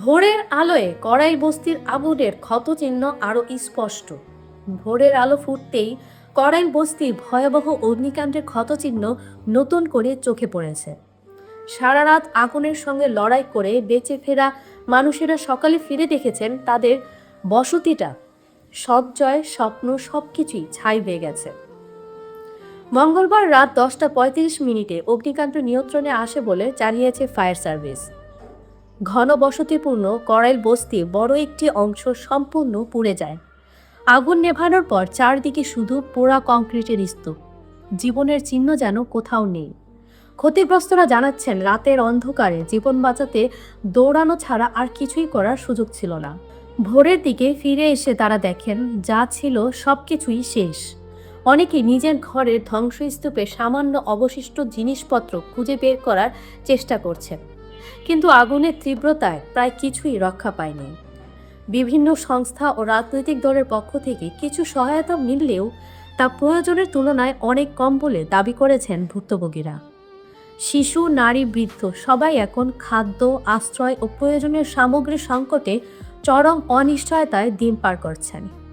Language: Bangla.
ভোরের আলোয় কড়াই বস্তির আগুনের ক্ষতচিহ্ন আরও স্পষ্ট। ভোরের আলো ফুটতেই কড়াইল বস্তির ভয়াবহ অগ্নিকাণ্ডের ক্ষতচিহ্ন নতুন করে চোখে পড়েছে। সারা রাত আগুনের সঙ্গে লড়াই করে বেঁচে ফেরা মানুষেরা সকালে ফিরে দেখেছেন তাদের বসতিটা। সঞ্চয় স্বপ্ন, সবকিছুই ছাই হয়ে গেছে। মঙ্গলবার রাত দশটা পঁয়ত্রিশ মিনিটে অগ্নিকাণ্ড নিয়ন্ত্রণে আসে বলে জানিয়েছে ফায়ার সার্ভিস। ঘন বসতিপূর্ণ করাইল বস্তি বড় একটি অংশ সম্পূর্ণ পুড়ে যায়। আগুন নেভানোর পর চারদিকে শুধু পোড়া কংক্রিটের স্তূপ জীবনের চিহ্ন যেন কোথাও নেই। ক্ষতিগ্রস্তরা জানাচ্ছেন, রাতের অন্ধকারে জীবন বাঁচাতে দৌড়ানো ছাড়া আর কিছুই করার সুযোগ ছিল না। ভোরের দিকে ফিরে এসে তারা দেখেন, যা ছিল সব কিছুই শেষ। অনেকে নিজের ঘরের ধ্বংসস্তূপে সামান্য অবশিষ্ট জিনিসপত্র খুঁজে বের করার চেষ্টা করছেন। কিন্তু আগুনের তীব্রতায় প্রায় কিছুই রক্ষা পায়নি। বিভিন্ন সংস্থা ও রাজনৈতিক দলের পক্ষ থেকে কিছু সহায়তা মিললেও তা প্রয়োজনের তুলনায় অনেক কম বলে দাবি করেছেন ভুক্তভোগীরা। শিশু, নারী, বৃদ্ধ সবাই এখন খাদ্য, আশ্রয় ও প্রয়োজনীয় সামগ্রীর সংকটে চরম অনিশ্চয়তায় দিন পার করছেন।